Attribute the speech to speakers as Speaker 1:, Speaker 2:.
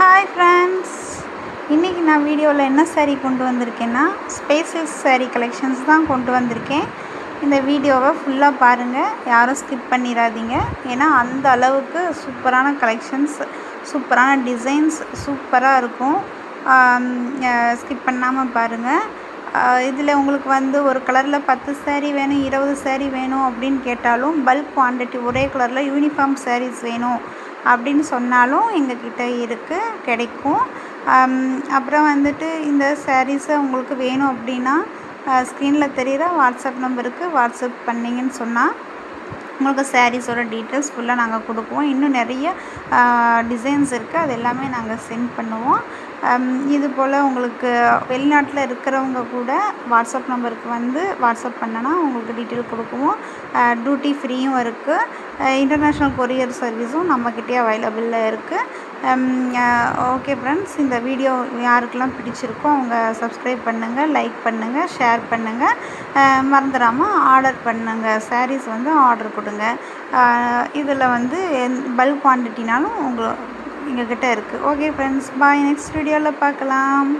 Speaker 1: Hi friends இன்றைக்கி நான் வீடியோவில் என்ன சேரீ கொண்டு வந்திருக்கேன்னா ஸ்பேசஸ் சேரீ கலெக்ஷன்ஸ் தான் கொண்டு வந்திருக்கேன். இந்த வீடியோவை ஃபுல்லாக பாருங்கள் யாரும் ஸ்கிப் பண்ணிடாதீங்க ஏன்னா அந்த அளவுக்கு சூப்பரான கலெக்ஷன்ஸ் சூப்பரான டிசைன்ஸ் சூப்பராக இருக்கும். ஸ்கிப் பண்ணாமல் பாருங்கள் இதில் உங்களுக்கு வந்து ஒரு கலரில் பத்து சேரீ வேணும் இருபது சேரீ வேணும் அப்படின்னு கேட்டாலும் பல்க் குவான்டிட்டி ஒரே கலரில் யூனிஃபார்ம் சேரீஸ் வேணும். அப்படின்னு சொன்னாலும் எங்கக்கிட்ட இருக்குது கிடைக்கும். அப்புறம் வந்துட்டு இந்த சாரீஸை உங்களுக்கு வேணும் அப்படின்னா ஸ்க்ரீனில் தெரிகிற வாட்ஸ்அப் நம்பருக்கு வாட்ஸ்அப் பண்ணிங்கன்னு சொன்னால் உங்களுக்கு சாரீஸோட டீட்டெயில்ஸ் ஃபுல்லாக நாங்கள் கொடுக்குவோம். இன்னும் நிறைய டிசைன்ஸ் இருக்குது அது எல்லாமே நாங்கள் சென்ட் பண்ணுவோம். இது போல் உங்களுக்கு வெளிநாட்டில் இருக்கிறவங்க கூட வாட்ஸ்அப் நம்பருக்கு வந்து வாட்ஸ்அப் பண்ணனா உங்களுக்கு டீட்டெயில் கொடுக்குவோம். டியூட்டி ஃப்ரீயும் இருக்குது இன்டர்நேஷ்னல் கொரியர் சர்வீஸும் நம்மக்கிட்டே அவைலபிளில் இருக்குது ஓகே ஃப்ரெண்ட்ஸ் இந்த வீடியோ யாருக்கெல்லாம் பிடிச்சிருக்கோ அவங்க சப்ஸ்கிரைப் பண்ணுங்கள் லைக் பண்ணுங்கள் ஷேர் பண்ணுங்கள் மறந்துடாமல் ஆர்டர் பண்ணுங்கள் சாரீஸ் வந்து ஆர்டர் கொடுங்க. இதில் வந்து பல்க் குவான்டிட்டினாலும் உங்களை எங்கக்கிட்ட இருக்குது ஓகே ஃப்ரெண்ட்ஸ் பாய் நெக்ஸ்ட் வீடியோவில் பார்க்கலாம்.